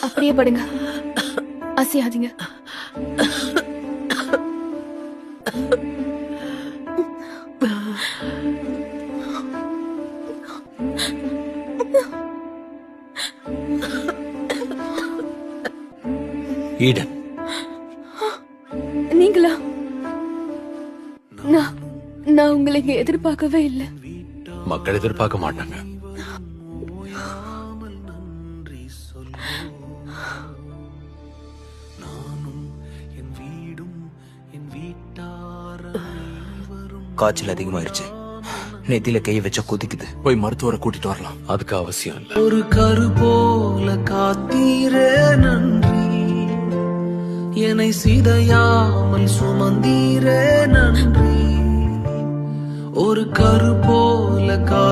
அப்படியே படுங்க. அசையாதீங்க. ஈடன். நீங்களா? நான் நான் உங்களை இங்க எதிர்பார்க்கவே இல்லை. மக்கள் எதிர்பார்க்க மாட்டாங்க. காய்ச்சல் அதிகமாயிருச்சு. நெத்தியில கையை வச்சா கொதிக்குது. போய் மருத்துவரை கூட்டிட்டு வரலாம். அதுக்கு அவசியம் இல்ல. ஒரு கரு போல காத்தீரே நன்றி. என்னை சிதையாமல் சுமந்தீரே ஒரு கரு போல கா